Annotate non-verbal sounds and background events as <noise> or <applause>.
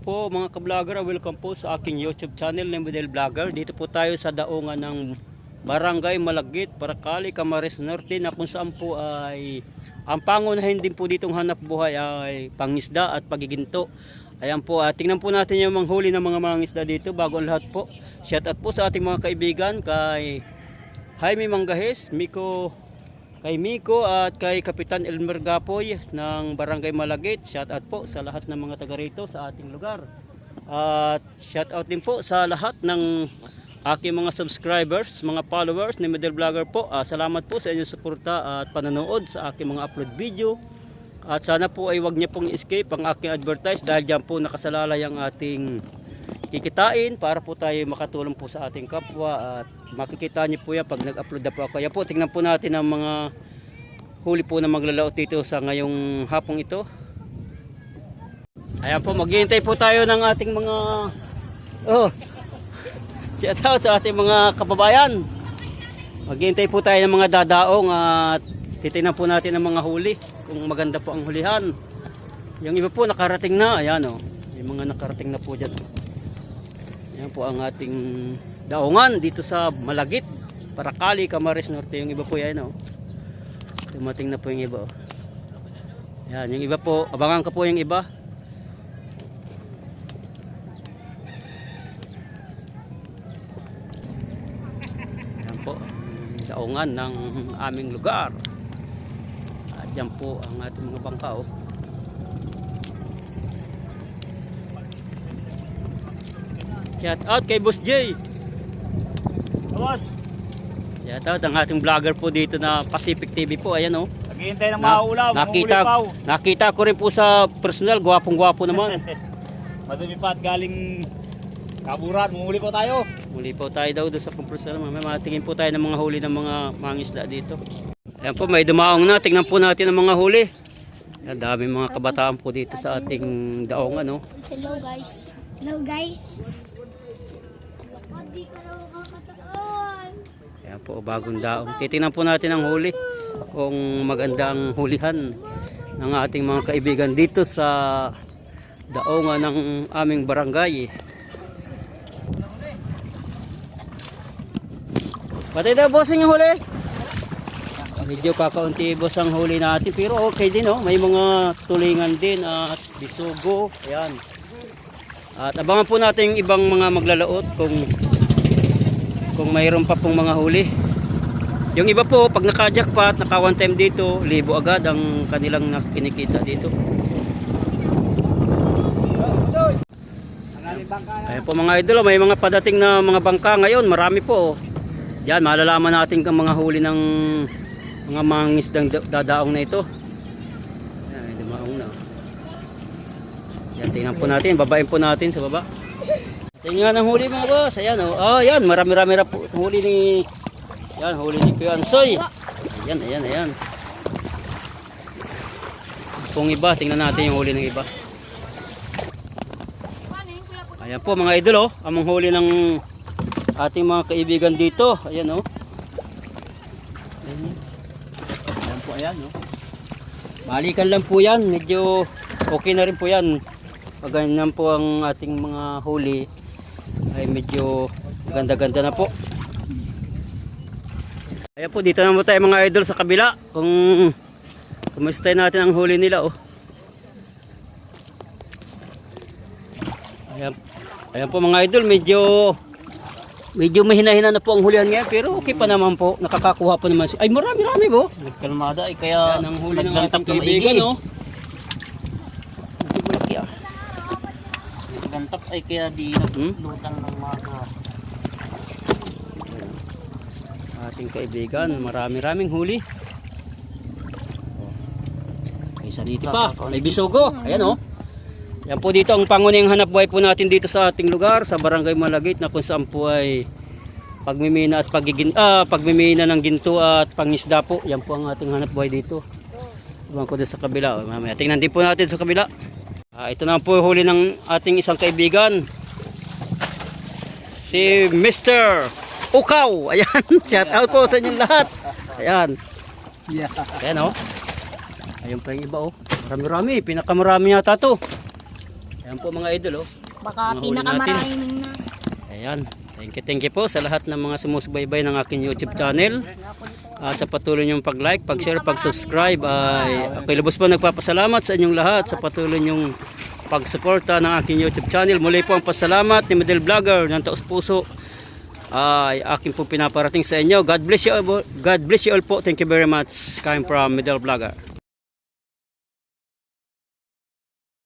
po mga ka-vlogger. Welcome po sa aking YouTube channel na Model Vlogger. Dito po tayo sa daungan ng Barangay Malagit, Paracali, Camarines Norte na kung saan po ay ang pangunahin din po ditong hanap buhay ay pangisda at pagiginto. Ayan po, ah, tingnan po natin yung mga huli ng mga mangisda dito bago ang lahat po. Shout out po sa ating mga kaibigan kay Jaime Mangahes, Miko kay Miko at kay Kapitan Elmer Gapoy ng Barangay Malagit. Shout out po sa lahat ng mga taga rito sa ating lugar. At shout out din po sa lahat ng aking mga subscribers, mga followers ni Medel Vlogger po. Ah, salamat po sa inyong suporta at panonood sa aking mga upload video. At sana po ay wag niyo pong escape ang aking advertise dahil diyan po nakasalalay ang ating kikitain para po tayo makatulong po sa ating kapwa at makikita niyo po yan pag nag-upload na po ako. Kaya po tingnan po natin ang mga huli po na maglalaot dito sa ngayong hapong ito. Ayan po, maghihintay po tayo ng ating mga oh, shout out sa ating mga kababayan. Maghihintay po tayo ng mga dadaong at titingnan po natin ang mga huli kung maganda po ang hulihan. Yung iba po nakarating na, ayan oh. Yung mga nakarating na po dyan. Yan po ang ating daungan dito sa Malagit, Paracali, Camarines Norte. Yung iba po yan, oh. Dumating na po yung iba, oh. Yan, yung iba po, abangan ka po yung iba. Yan po, daungan ng aming lugar. At yan po ang ating mga bangka, oh. Shout out kay Boss J. Boss, Shout out ang ating vlogger po dito na Pacific TV po. Ayan oh. naghihintay ng mga ulam, nakita, nakita ko rin po sa personal, gwapong gwapo naman. <laughs> Madumi pa at galing kaburan, mumuli po tayo. Muli po tayo daw doon sa compressor. Mamaya matingin po tayo ng mga huli ng mga mangisda dito. Ayan po, may dumaong na. Tingnan po natin ang mga huli. Ayan, dami mga kabataan po dito sa ating daong ano. Hello guys. Hello guys. Hindi ka na makakataan. Ayan po, bagong daong. Titingnan po natin ang huli. Kung maganda ang hulihan ng ating mga kaibigan dito sa daongan ng aming barangay. Patay daw bossing yung huli. Medyo kakaunti boss ang huli natin pero okay din oh. May mga tulingan din at bisugo. Ayan. At abangan po natin ibang mga maglalaot kung kung mayroon pa pong mga huli. Yung iba po, pag naka-jackpot, naka one time dito, libo agad ang kanilang kinikita dito. Ayan po mga idol, oh, may mga padating na mga bangka ngayon, marami po. oh. Diyan, malalaman natin kung mga huli ng mga mangisdang da- dadaong na ito. Ayan, may dumaong na. Yan, tingnan po natin, babain po natin sa baba. Tingnan ang huli mga boss. Ayan oh. Oh, yan. Marami-rami po huli ni Yan, huli ni Kuya Ansoy. Ayan, ayan, ayan. Kung iba, tingnan natin yung huli ng iba. Ayan po mga idol oh. Among huli ng ating mga kaibigan dito. Ayan oh. Ayan po, ayan oh. Balikan lang po yan. Medyo okay na rin po yan. Ganyan po ang ating mga huli ay medyo ganda-ganda na po. Ayan po, dito naman tayo mga idol sa kabila. Kung kumustay natin ang huli nila oh. Ayan, ayan po mga idol, medyo medyo mahina-hina na po ang hulihan ngayon pero okay pa naman po. Nakakakuha po naman siya. Ay marami-rami po. Nagkalmada ay kaya Yan ang huli ng ating na kaibigan oh. Medyo malaki ah. Naglantap ay kaya di Hmm? naglutang ng mga ating kaibigan. Marami-raming huli. May saliti pa. May bisogo. Ayan oh. Yan po dito ang pangunahing hanap buhay po natin dito sa ating lugar sa Barangay Malagit na kung saan po ay pagmimina at pagigin ah, pagmimina ng ginto at pangisda po. Yan po ang ating hanap buhay dito. Ibang ko sa kabila. Mamaya tingnan din po natin sa kabila. Ah, ito na po huli ng ating isang kaibigan. Si Mr. Ukaw. <laughs> Ayan, shout out po sa inyong lahat. Ayan. Yeah. Ayan oh. Ayun pa yung iba oh. Marami-rami. Pinakamarami yata to. Ayan po mga idol oh. Baka Mahuli pinakamaraming na. Ayan. Thank you, thank you po sa lahat ng mga sumusubaybay ng aking YouTube channel. At sa patuloy niyong pag-like, pag-share, pag-subscribe ay ako'y lubos po nagpapasalamat sa inyong lahat sa patuloy niyong pagsuporta ng aking YouTube channel. Muli po ang pasalamat ni Medel Vlogger ng taos puso ay aking po pinaparating sa inyo. God bless you all. God bless you all po. Thank you very much. Coming from Medel Vlogger.